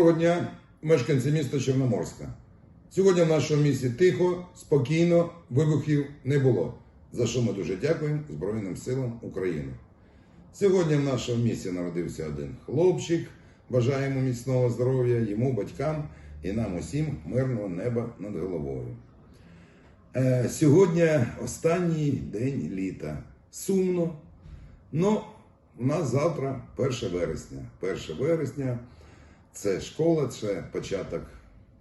Доброго дня, мешканці міста Чорноморська. Сьогодні в нашому місті тихо, спокійно, вибухів не було. За що ми дуже дякуємо Збройним силам України. Сьогодні в нашому місті народився один хлопчик. Бажаємо міцного здоров'я йому, батькам і нам усім мирного неба над головою. Е, сьогодні останній день літа. Сумно. Ну, у нас завтра 1 вересня. 1 вересня це школа, це початок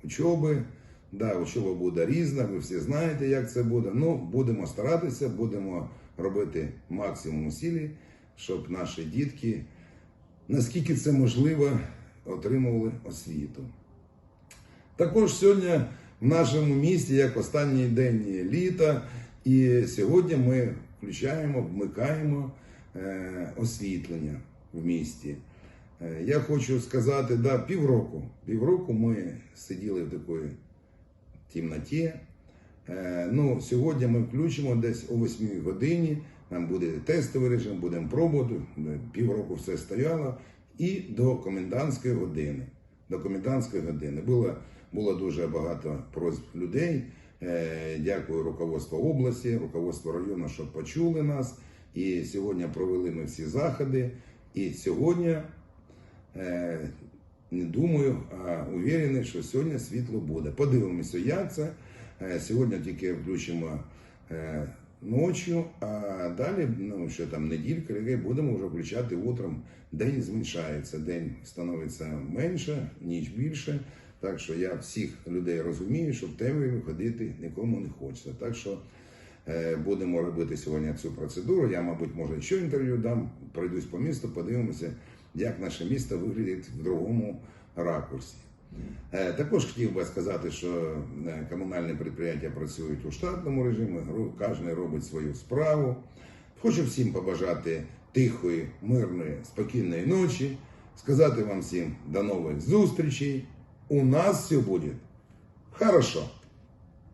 учоби. Да, учоба буде різна, ви всі знаєте, як це буде. Ну, будемо старатися, будемо робити максимум усіль, щоб наші дітки, наскільки це можливо, отримували освіту. Також сьогодні в нашому місті, як останній день літа, і сьогодні ми включаємо, вмикаємо е, освітлення в місті. Е, Я хочу сказати, да, півроку. Півроку ми сиділи в такій темноті. Е, Ну, сьогодні ми включимо десь о 8 годині. Нам буде тестовий режим, будемо пробувати. Півроку все стояло. І до комендантської години. До комендантської години було, було дуже багато просьб людей. Е, Дякую руководству області, руководству району, що почули нас. І сьогодні провели ми всі заходи. І сьогодні не думаю, а уверений, що сьогодні світло буде. Подивимося, як це. Е, Сьогодні тільки включимо е, ночі, а далі, ну що там неділька, будемо вже включати утром. День зменшається, день становиться менше, ніч більше. Так що я всіх людей розумію, що в темряві ходити нікому не хочеться. Так що е, будемо робити сьогодні цю процедуру. Я, мабуть, може ще інтерв'ю дам, пройдусь по місту, подивимося, як наше місто виглядить в другому ракурсі. Е, Також хотів би сказати, що е, комунальні підприємства працюють у штатному режимі, кожен робить свою справу. Хочу всім побажати тихої, мирної, спокійної ночі, сказати вам всім до нових зустрічей. У нас все буде хорошо.